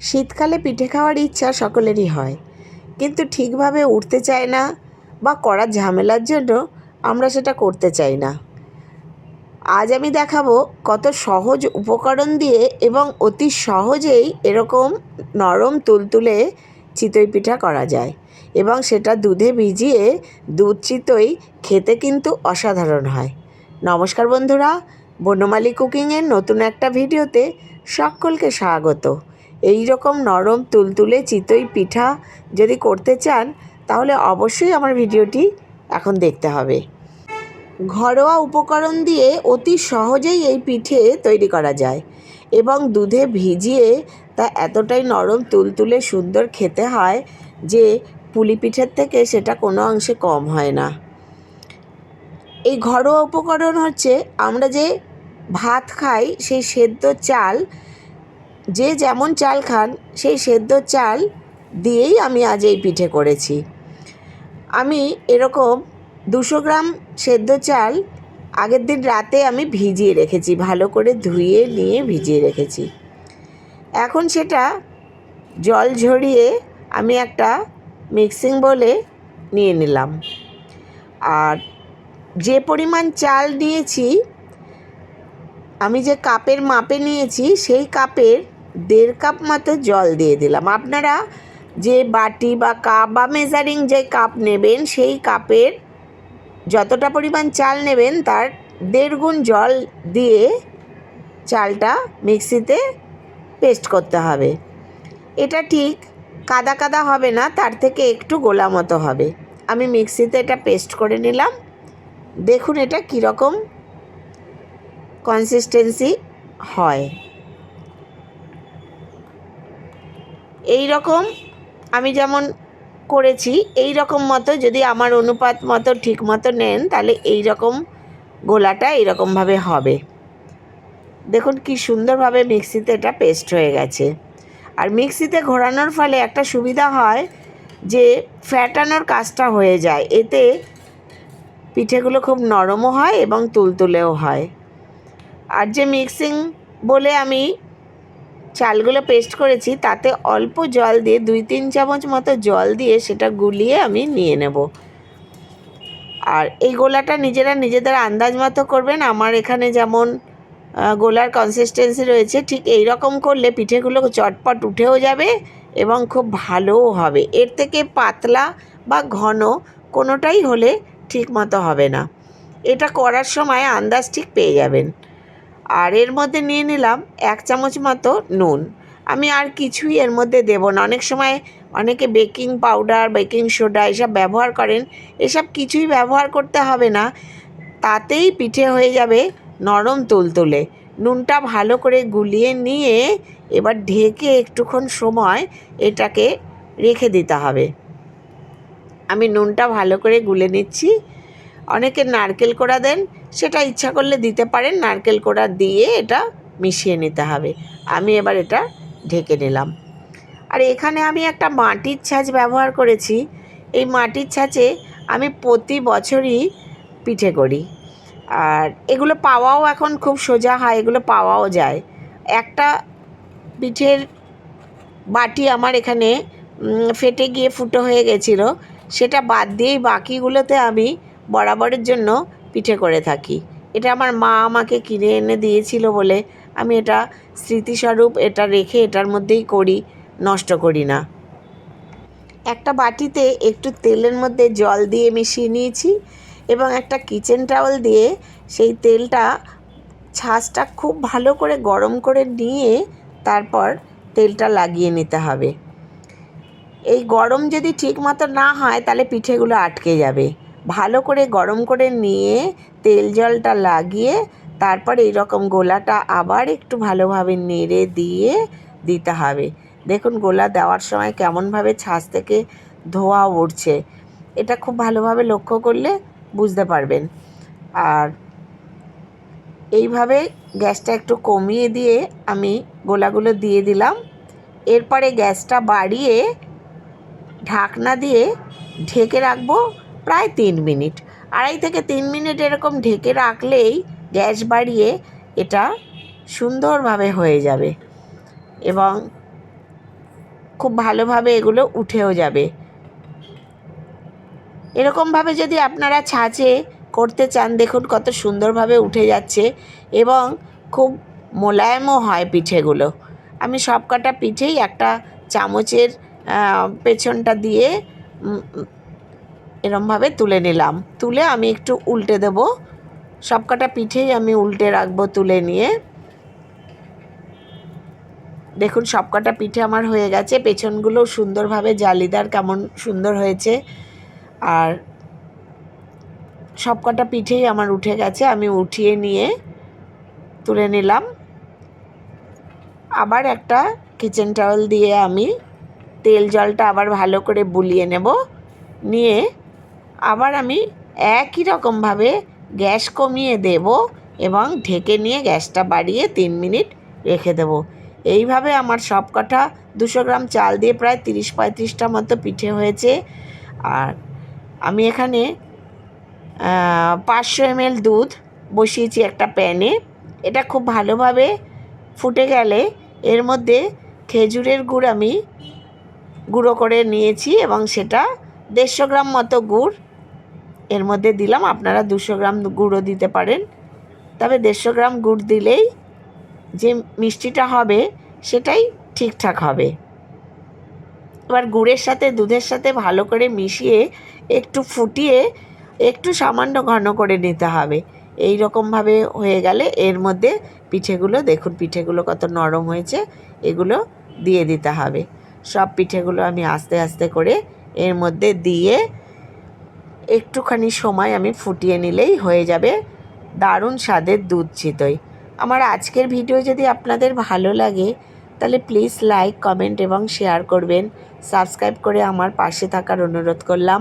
শীতকালে পিঠে খাওয়ার ইচ্ছা সকলেরই হয়। কিন্তু ঠিকভাবে উঠতে চায় না বা করার ঝামেলার জন্য আমরা সেটা করতে চাই না। আজ আমি দেখাবো কত সহজ উপকরণ দিয়ে এবং অতি সহজেই এরকম নরম তুলতুলে চিতই পিঠা করা যায় এবং সেটা দুধে ভিজিয়ে দুধ চিতই খেতে কিন্তু অসাধারণ হয়। নমস্কার বন্ধুরা, বনমালী কুকিংয়ের নতুন একটা ভিডিওতে সকলকে স্বাগত। এই রকম নরম তুলতুলে চিতই পিঠা যদি করতে চান, তাহলে অবশ্যই আমার ভিডিওটি এখন দেখতে হবে। ঘরোয়া উপকরণ দিয়ে অতি সহজেই এই পিঠে তৈরি করা যায় এবং দুধে ভিজিয়ে তা এতটাই নরম তুলতুলে সুন্দর খেতে হয় যে পুলি পিঠের থেকে সেটা কোনো অংশে কম হয় না। এই ঘরোয়া উপকরণ হচ্ছে, আমরা যে ভাত খাই সেই সেদ্ধ চাল যে যেমন চাল খান, সেই সেদ্ধ চাল দিয়েই আমি আজ এই পিঠে করেছি। আমি এরকম দুশো গ্রাম সেদ্ধ চাল আগের দিন রাতে আমি ভিজিয়ে রেখেছি, ভালো করে ধুয়ে নিয়ে ভিজিয়ে রেখেছি। এখন সেটা জল ঝরিয়ে আমি একটা মিক্সিং বলে নিয়ে নিলাম। আর যে পরিমাণ চাল নিয়েছি, আমি যে কাপের মাপে নিয়েছি, সেই কাপের দেড় কাপ মতো জল দিয়ে দিলাম। আপনারা যে বাটি বা কাপ বা মেজারিং যে কাপ নেবেন, সেই কাপের যতটা পরিমাণ চাল নেবেন, তার দেড় গুণ জল দিয়ে চালটা মিক্সিতে পেস্ট করতে হবে। এটা ঠিক কাদা কাদা হবে না, তার থেকে একটু গোলা মতো হবে। আমি মিক্সিতে এটা পেস্ট করে নিলাম। দেখুন এটা কীরকম কনসিস্টেন্সি হয়। এই রকম আমি যেমন করেছি এই রকম মতো যদি আমার অনুপাত মতো ঠিক মতো নেন, তাহলে এই রকম গোলাটা এইরকমভাবে হবে। দেখুন কি সুন্দরভাবে মিক্সিতে এটা পেস্ট হয়ে গেছে। আর মিক্সিতে ঘোরানোর ফলে একটা সুবিধা হয় যে ফ্যাটানোর কাজটা হয়ে যায়। এতে পিঠেগুলো খুব নরমও হয় এবং তুলতুলেও হয়। আর যে মিক্সিং বলে আমি চালগুলো পেস্ট করেছি, তাতে অল্প জল দিয়ে দুই তিন চামচ মতো জল দিয়ে সেটা গুলিয়ে আমি নিয়ে নেব। আর এই গোলাটা নিজেরা নিজেদের আন্দাজ মতো করবেন। আমার এখানে যেমন গোলার কনসিস্টেন্সি রয়েছে, ঠিক এই রকম করলে পিঠেগুলো চটপট উঠেও যাবে এবং খুব ভালোও হবে। এর থেকে পাতলা বা ঘন কোনোটাই হলে ঠিক মতো হবে না। এটা করার সময় আন্দাজ ঠিক পেয়ে যাবেন। আর এর মধ্যে নিয়ে নিলাম এক চামচ মতো নুন। আমি আর কিছুই এর মধ্যে দেব না। অনেক সময় অনেকে বেকিং পাউডার, বেকিং সোডা এসব ব্যবহার করেন। এসব কিছুই ব্যবহার করতে হবে না। তাতেই পিঠে হয়ে যাবে নরম তুলতুলে। নুনটা ভালো করে গুলিয়ে নিয়ে এবার ঢেকে একটুক্ষণ সময় এটাকে রেখে দিতে হবে। আমি নুনটা ভালো করে গুলে নিচ্ছি। অনেকে নারকেল কোড়া দেন, সেটা ইচ্ছা করলে দিতে পারেন, নারকেল কোড়া দিয়ে এটা মিশিয়ে নিতে হবে। আমি এবার এটা ঢেকে নিলাম। আর এখানে আমি একটা মাটির ছাঁচ ব্যবহার করেছি। এই মাটির ছাঁচে আমি প্রতি বছরই পিঠে করি। আর এগুলো পাওয়াও এখন খুব সোজা হয়, এগুলো পাওয়াও যায়। একটা পিঠের বাটি আমার এখানে ফেটে গিয়ে ফুটো হয়ে গেছিল। সেটা বাদ দিয়েই বাকিগুলোতে আমি বরাবরের জন্য পিঠে করে থাকি। এটা আমার মা আমাকে কিনে এনে দিয়েছিল বলে আমি এটা স্মৃতিস্বরূপ এটা রেখে এটার মধ্যেই করি, নষ্ট করি না। একটা বাটিতে একটু তেলের মধ্যে জল দিয়ে মিশিয়ে নিয়েছি এবং একটা কিচেন টাওয়েল দিয়ে সেই তেলটা ছাঁচটা খুব ভালো করে গরম করে নিয়ে তারপর তেলটা লাগিয়ে নিতে হবে। এই গরম যদি ঠিক মতো না হয় তাহলে পিঠেগুলো আটকে যাবে। ভালো করে গরম করে নিয়ে তেল জলটা লাগিয়ে তারপর রকম গোলাটা আবার একটু ভালোভাবে নেড়ে দিয়ে দিতে হবে। দেখুন গোলা দেওয়ার সময় কেমনভাবে ছাঁচ থেকে ধোয়া উঠছে। এটা খুব ভালোভাবে লক্ষ্য করলে বুঝতে পারবেন। আর এইভাবে গ্যাসটা একটু কমিয়ে দিয়ে আমি গোলাগুলো দিয়ে দিলাম। এরপরে গ্যাসটা বাড়িয়ে ঢাকনা দিয়ে ঢেকে রাখব। প্রায় তিন মিনিট। আড়াই থেকে তিন মিনিট এরকম ঢেকে রাখলেই গ্যাস বাড়িয়ে এটা সুন্দরভাবে হয়ে যাবে এবং খুব ভালোভাবে এগুলো উঠেও যাবে। এরকমভাবে যদি আপনারা ছাঁচে করতে চান, দেখুন কত সুন্দরভাবে উঠে যাচ্ছে এবং খুব মোলায়েমও হয় পিঠেগুলো। আমি সব কটা পিঠেই একটা চামচের পেছনটা দিয়ে এরমভাবে তুলে নিলাম। তুলে আমি একটু উল্টে দেব। সব কটা পিঠেই আমি উল্টে রাখব তুলে নিয়ে। দেখুন সব কটা পিঠে আমার হয়ে গেছে। পেছনগুলো সুন্দরভাবে জালিদার কেমন সুন্দর হয়েছে। আর সব কটা পিঠেই আমার উঠে গেছে। আমি উঠিয়ে নিয়ে তুলে নিলাম। আবার একটা কিচেন টাওয়েল দিয়ে আমি তেল জলটা আবার ভালো করে বুলিয়ে নেব। নিয়ে আবার আমি একই রকমভাবে গ্যাস কমিয়ে দেব এবং ঢেকে নিয়ে গ্যাসটা বাড়িয়ে তিন মিনিট রেখে দেব। এইভাবে আমার সব কটা দুশো গ্রাম চাল দিয়ে প্রায় তিরিশ পঁয়ত্রিশটা মতো পিঠে হয়েছে। আর আমি এখানে পাঁচশো এমএল দুধ বসিয়েছি একটা প্যানে। এটা খুব ভালোভাবে ফুটে গেলে এর মধ্যে খেজুরের গুড় আমি গুঁড়ো করে নিয়েছি এবং সেটা দেড়শো গ্রাম মতো গুড় এর মধ্যে দিলাম, আপনারা দুশো গ্রাম গুঁড়ো দিতে পারেন। তবে দেড়শো গ্রাম গুড় দিলেই যে মিষ্টিটা হবে, সেটাই ঠিকঠাক হবে। এবার গুড়ের সাথে, দুধের সাথে ভালো করে মিশিয়ে একটু ফুটিয়ে একটু সামান্য ঘন করে নিতে হবে। এই রকমভাবে হয়ে গেলে এর মধ্যে পিঠেগুলো, দেখুন পিঠেগুলো কত নরম হয়েছে, এগুলো দিয়ে দিতে হবে। সব পিঠেগুলো আমি আস্তে আস্তে করে এর মধ্যে দিয়ে একটুখানি সময় আমি ফুটিয়ে নিলেই হয়ে যাবে। দারুণ স্বাদের দুধ চিতই। আমার আজকের ভিডিও যদি আপনাদের ভালো লাগে, তাহলে প্লিজ লাইক কমেন্ট এবং শেয়ার করবেন। সাবস্ক্রাইব করে আমার পাশে থাকার অনুরোধ করলাম।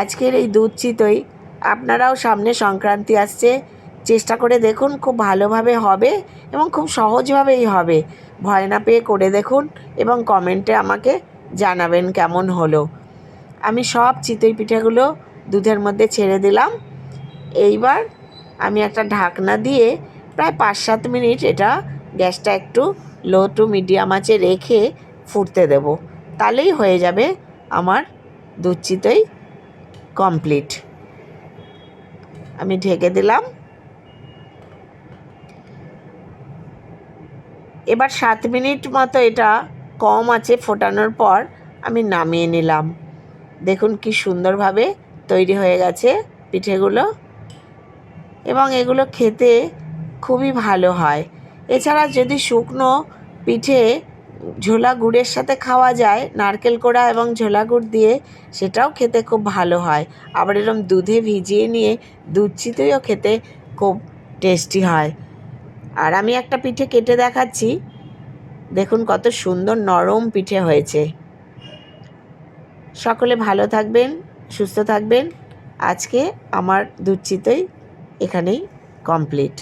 আজকের এই দুধ চিতই আপনারাও সামনে সংক্রান্তি আসছে। চেষ্টা করে দেখুন খুব ভালোভাবে হবে এবং খুব সহজভাবেই হবে। ভয় না পেয়ে করে দেখুন এবং কমেন্টে আমাকে জানাবেন কেমন হলো। আমি সব চিতই পিঠাগুলো দুধের মধ্যে ছেড়ে দিলাম। এইবার আমি একটা ঢাকনা দিয়ে প্রায় পাঁচ সাত মিনিট এটা গ্যাসটা একটু লো টু মিডিয়াম আঁচে রেখে ফুটতে দেব। তাহলেই হয়ে যাবে আমার দুধ চিতই কমপ্লিট। আমি ঢেকে দিলাম। এবার সাত মিনিট মতো এটা কম আছে ফোটানোর পর আমি নামিয়ে নিলাম। দেখুন কি সুন্দরভাবে তৈরি হয়ে গেছে পিঠেগুলো। এবং এগুলো খেতে খুবই ভালো হয়। এছাড়া যদি শুকনো পিঠে ঝোলা গুড়ের সাথে খাওয়া যায়, নারকেল কোড়া এবং ঝোলা গুড় দিয়ে, সেটাও খেতে খুব ভালো হয়। আবার এরকম দুধে ভিজিয়ে নিয়ে দুধ চিতেও খেতে খুব টেস্টি হয়। আর আমি একটা পিঠে কেটে দেখাচ্ছি। দেখুন কত সুন্দর নরম পিঠে হয়েছে। সকলে ভালো থাকবেন সুস্থ থাকবেন। আজকে আমার দুশ্চিতই এখানেই কমপ্লিট